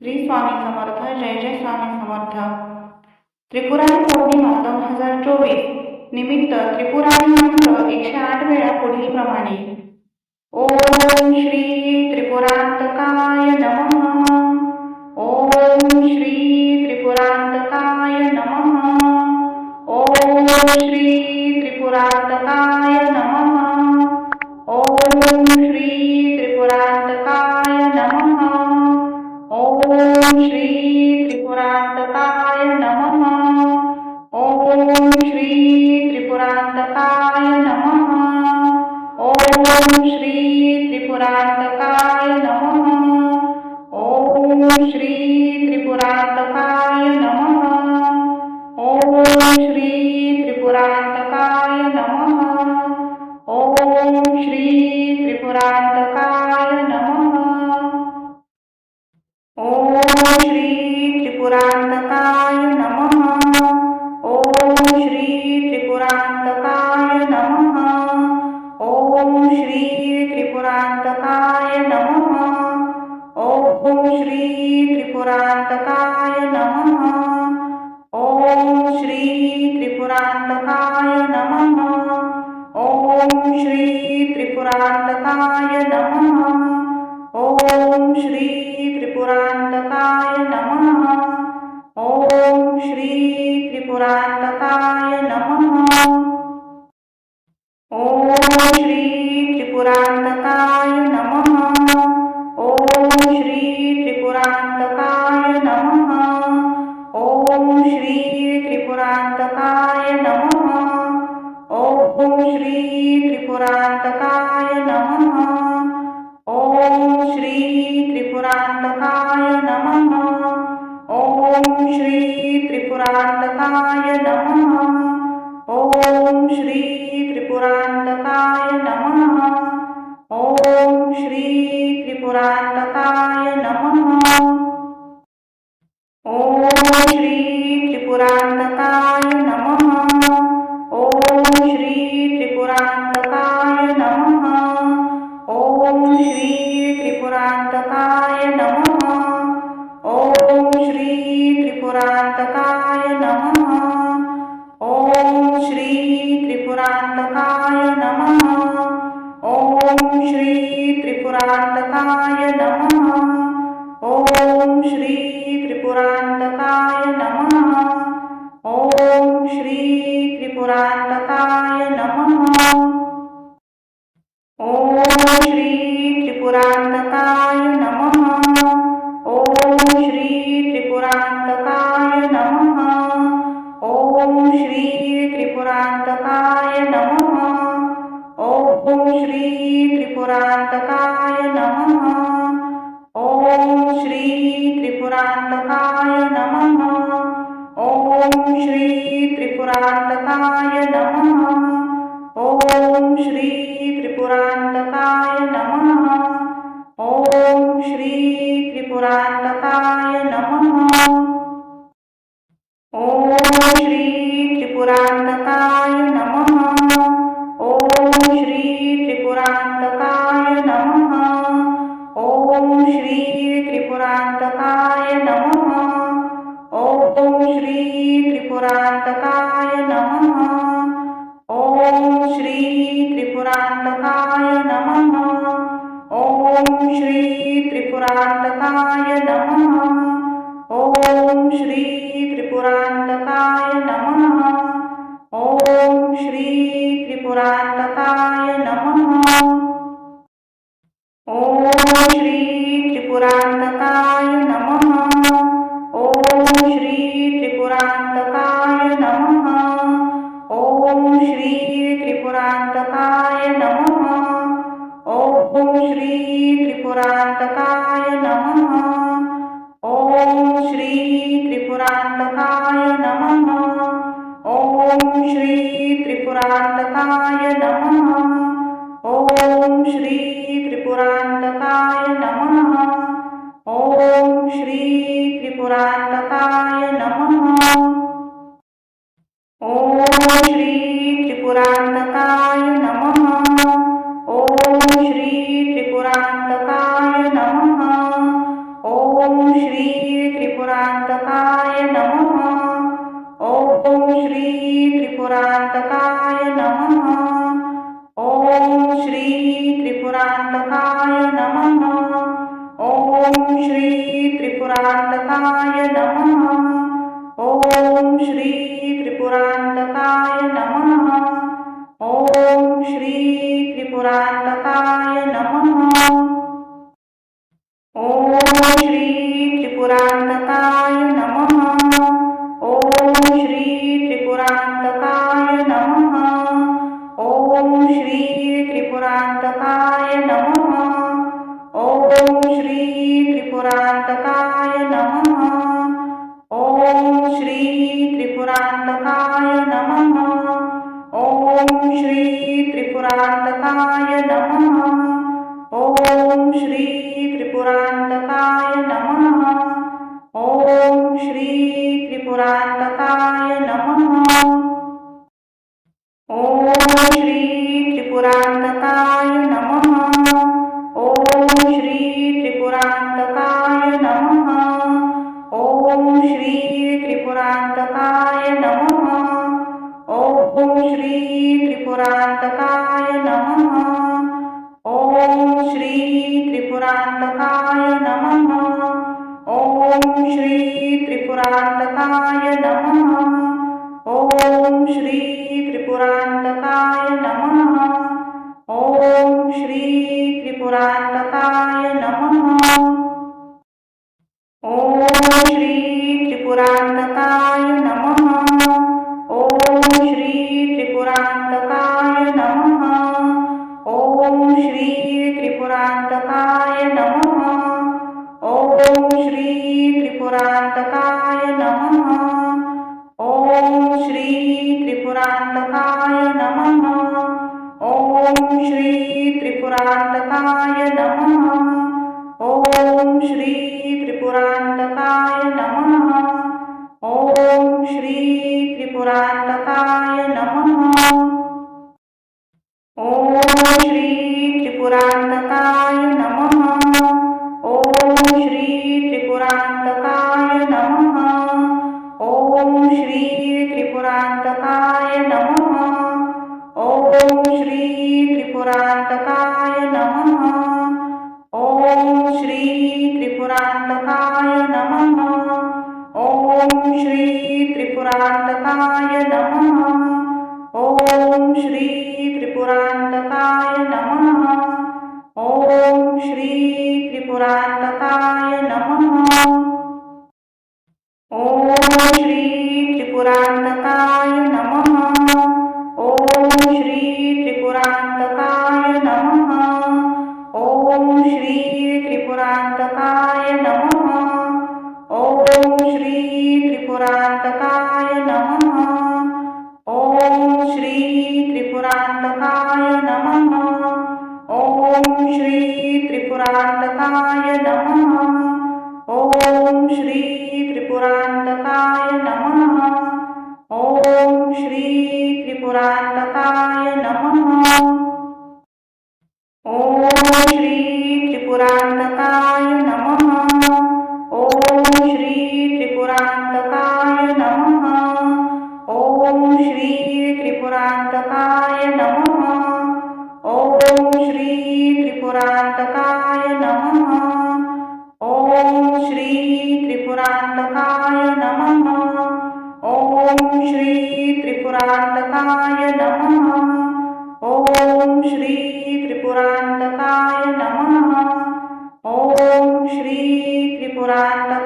श्री स्वामी समर्थ, जय जय स्वामी समर्थ। त्रिपुरारी पौर्णिमा दोन हज़ार चोवीस निमित्त त्रिपुरारी मंत्र एकशे आठ वेळा पुढील प्रमाणे. ओम श्री त्रिपुरांतकाय नम. ओम श्री त्रिपुरान्तकाय नमः। ॐ श्री त्रिपुरान्तकाय नमः। ॐ श्री त्रिपुरान्तकाय नमः। ॐ श्री त्रिपुरान्तकाय नमः। ॐ श्री श्री त्रिपुरान्तकाय नमः। ॐ श्री त्रिपुरान्तकाय नमः। ॐ श्री त्रिपुरान्तकाय नमः। ॐ श्री त्रिपुरान्तकाय नमः। ॐ श्री त्रिपुरान्तकाय नमः। ಕಾಂತಕಾ शिवाय नमः। ॐ श्री त्रिपुरान्तकाय नमः। ॐ श्री त्रिपुरान्तकाय Narayana. वेंकटेशाय नमः। ॐ श्री त्रिपुरान्तकाय नमः। ॐ श्री त्रिपुरान्तकाय नमः। ॐ श्री त्रिपुरान्तकाय नमः। त्रिपुरान्तकाय नमः। ॐ श्री त्रिपुरान्तकाय नमः। ॐ श्री त्रिपुरान्तकाय नमः। ॐ श्री त्रिपुरान्तकाय नमः। ॐ श्री त्रिपुरान्त त्रिपुरांतकाय नमः। ॐ श्री त्रिपुरान्तकाय नमः। ॐ श्री त्रिपुरान्तकाय नमः। ॐ श्री त्रिपुरान्तकाय नमः। ॐ श्री त्रिपुरान्तकाय श्री त्रिपुरांतकाय नमः। ॐ श्री त्रिपुरांतकाय नमः। ॐ श्री त्रिपुरांतकाय नारायण त्रिपुरान्तकाय नमः। ॐ श्री त्रिपुरान्तकाय नमः। ॐ श्री त्रिपुरान्तकाय नमः। ॐ श्री त्रिपुरान्त